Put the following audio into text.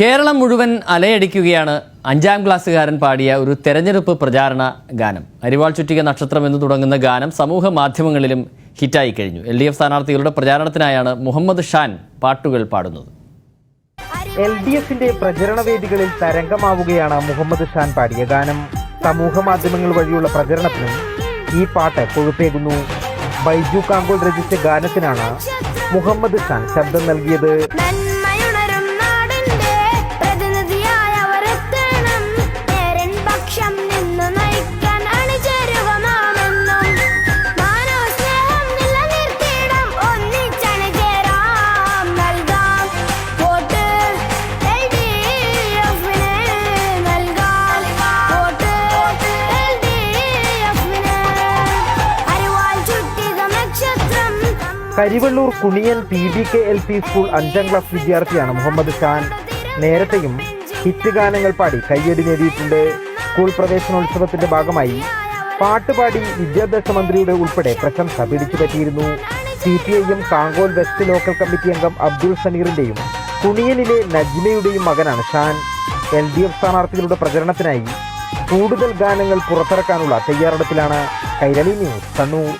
കേരളം മുഴുവൻ അലയടിക്കുകയാണ്. അഞ്ചാം ക്ലാസ്സുകാരൻ പാടിയ ഒരു തെരഞ്ഞെടുപ്പ് പ്രചാരണ ഗാനം. അരിവാൾ ചുറ്റിക നക്ഷത്രം എന്ന് തുടങ്ങുന്ന ഗാനം സമൂഹ മാധ്യമങ്ങളിലും ഹിറ്റായി കഴിഞ്ഞു. എൽ ഡി എഫ് സ്ഥാനാർത്ഥികളുടെ പ്രചാരണത്തിനായാണ് മുഹമ്മദ് ഷാൻ പാട്ടുകൾ പാടുന്നത്. എൽ ഡി എഫിന്റെ പ്രചരണ വേദികളിൽ തരംഗമാവുകയാണ് മുഹമ്മദ് ഷാൻ പാടിയ ഗാനം. സമൂഹ മാധ്യമങ്ങൾ വഴിയുള്ള പ്രചരണത്തിനും ഈ പാട്ട് കൊഴുപ്പേകുന്നു. ബൈജു കാങ്കോൾ രചിച്ച ഗാനത്തിനാണ് മുഹമ്മദ് ഷാൻ ശബ്ദം നൽകിയത്. Karivellur Kuniyan P B K L P school അഞ്ചാം ക്ലാസ് വിദ്യാർത്ഥിയാണ് മുഹമ്മദ് ഷാൻ. നേരത്തെയും ഹിറ്റ് ഗാനങ്ങൾ പാടി കയ്യടി നേടിയിട്ടുണ്ട്. സ്കൂൾ പ്രവേശനോത്സവത്തിന്റെ ഭാഗമായി പാട്ടുപാടി വിദ്യാഭ്യാസ മന്ത്രിയുടെ ഉൾപ്പെടെ പ്രശംസ പിടിച്ചു പറ്റിയിരുന്നു. C P I M Kankol west local committee അംഗം അബ്ദുൾ സനീറിന്റെയും കുണിയനിലെ നജ്മയുടെയും മകനാണ് ഷാൻ. എൽ ഡി എഫ് സ്ഥാനാർത്ഥികളുടെ പ്രചരണത്തിനായി കൂടുതൽ ഗാനങ്ങൾ പുറത്തിറക്കാനുള്ള തയ്യാറെടുപ്പിലാണ് കൈരളി ന്യൂസ് കണ്ണൂർ.